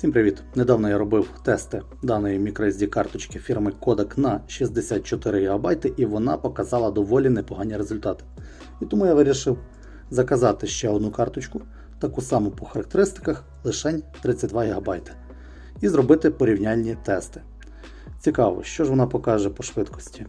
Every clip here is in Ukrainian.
Всім привіт! Недавно я робив тести даної microSD карточки фірми Kodak на 64 ГБ і вона показала доволі непогані результати. І тому я вирішив заказати ще одну карточку, таку саму по характеристиках, лише 32 ГБ, і зробити порівняльні тести. Цікаво, що ж вона покаже по швидкості.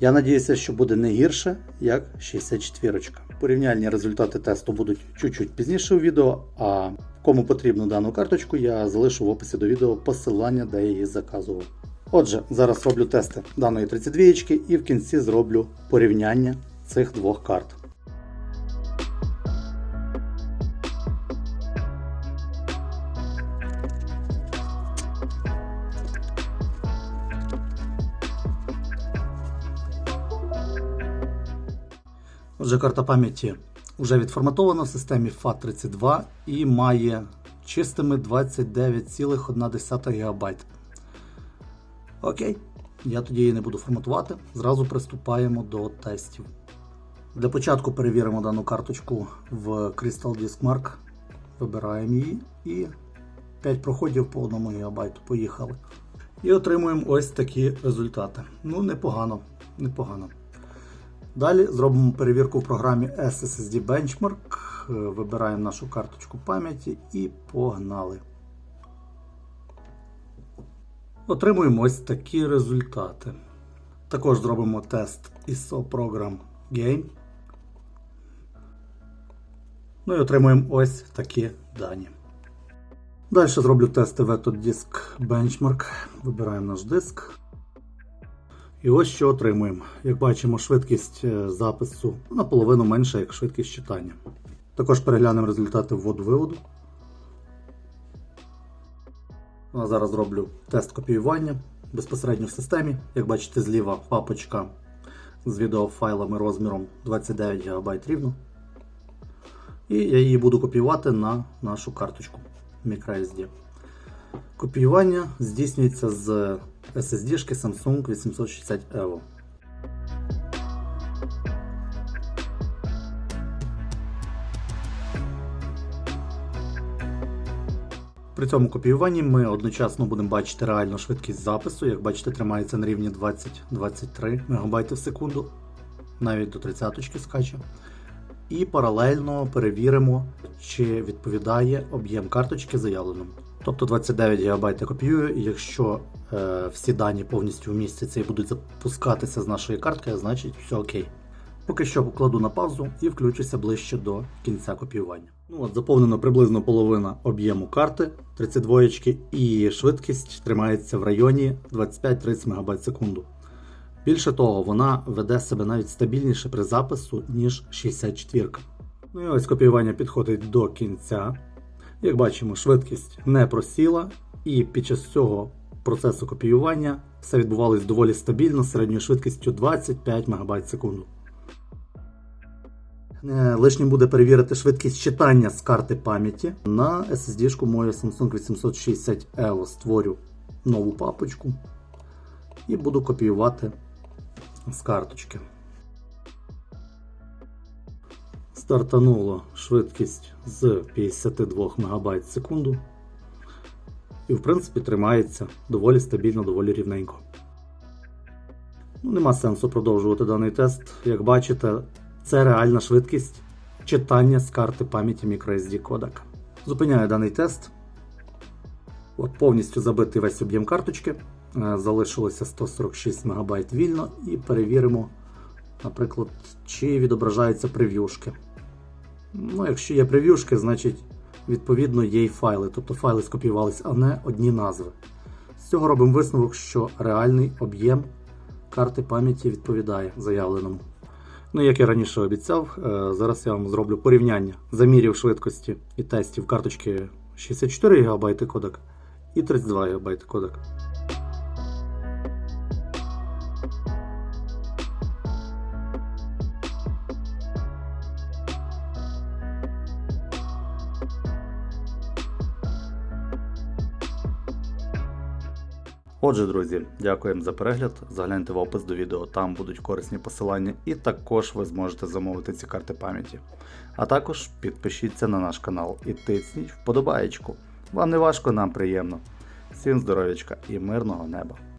Я надіюся, що буде не гірше, як 64. Порівняльні результати тесту будуть чуть-чуть пізніше у відео, а кому потрібну дану карточку, я залишу в описі до відео посилання, де я її заказував. Отже, зараз роблю тести даної 32 і в кінці зроблю порівняння цих двох карт. Отже, карта пам'яті вже відформатована в системі FAT32 і має чистими 29,1 ГБ. Окей, я тоді її не буду форматувати. Зразу приступаємо до тестів. Для початку перевіримо дану карточку в Crystal Disk Mark. Вибираємо її і 5 проходів по 1 ГБ. Поїхали. І отримуємо ось такі результати. Ну, непогано, непогано. Далі зробимо перевірку в програмі SSD Benchmark. Е, Вибираємо нашу карточку пам'яті і погнали. Отримуємо ось такі результати. Також зробимо тест ISO Program Game. Ну і отримуємо ось такі дані. Далі зроблю тести Vetod Disk Benchmark. Вибираємо наш диск. І ось що отримуємо. Як бачимо, швидкість е, запису наполовину менша, як швидкість читання. Також переглянемо результати вводу-виводу. Ну, а зараз зроблю тест копіювання безпосередньо в системі. Як бачите, зліва папочка з відеофайлами розміром 29 ГБ рівно. І я її буду копіювати на нашу карточку microSD. Копіювання здійснюється з SSD-шки Samsung 860 EVO. При цьому копіюванні ми одночасно будемо бачити реальну швидкість запису. Як бачите, тримається на рівні 20-23 МБ в секунду, навіть до 30 скаче. І паралельно перевіримо, чи відповідає об'єм карточки заявленому. Тобто 29 ГБ я копіюю, і якщо е, всі дані повністю вмістяться і будуть запускатися з нашої картки, значить все окей. Поки що покладу на паузу і включуся ближче до кінця копіювання. Ну от Заповнено приблизно половина об'єму карти 32 і швидкість тримається в районі 25-30 МБ секунду. Більше того, вона веде себе навіть стабільніше при запису, ніж 64. Ну і ось копіювання підходить до кінця. Як бачимо, швидкість не просіла, і під час цього процесу копіювання все відбувалось доволі стабільно середньою швидкістю 25 МБ в секунду. Е, Лишнім буде перевірити швидкість читання з карти пам'яті. На SSD-шку мою Samsung 860 EVO створю нову папочку і буду копіювати з карточки. Стартануло швидкість з 52 МБ секунду. І, в принципі, тримається доволі стабільно, доволі рівненько. Ну, Нема сенсу продовжувати даний тест. Як бачите, це реальна швидкість читання з карти пам'яті microSD кодека. Зупиняю даний тест. От Повністю забитий весь об'єм карточки. Е, Залишилося 146 МБ вільно і перевіримо, наприклад, чи відображаються прев'юшки. Ну, Якщо є прев'юшки, значить відповідно є й файли, тобто файли скопіювалися, а не одні назви. З цього робимо висновок, що реальний об'єм карти пам'яті відповідає заявленому. Ну, як я раніше обіцяв, е, зараз я вам зроблю порівняння замірів швидкості і тестів карточки 64 ГБ кодек і 32 ГБ кодек. Отже, друзі, дякуємо за перегляд. Загляньте в опис до відео, там будуть корисні посилання, і також ви зможете замовити ці карти пам'яті. А також підпишіться на наш канал і тисніть вподобаєчку. Вам не важко, нам приємно. Всім здоров'ячка і мирного неба!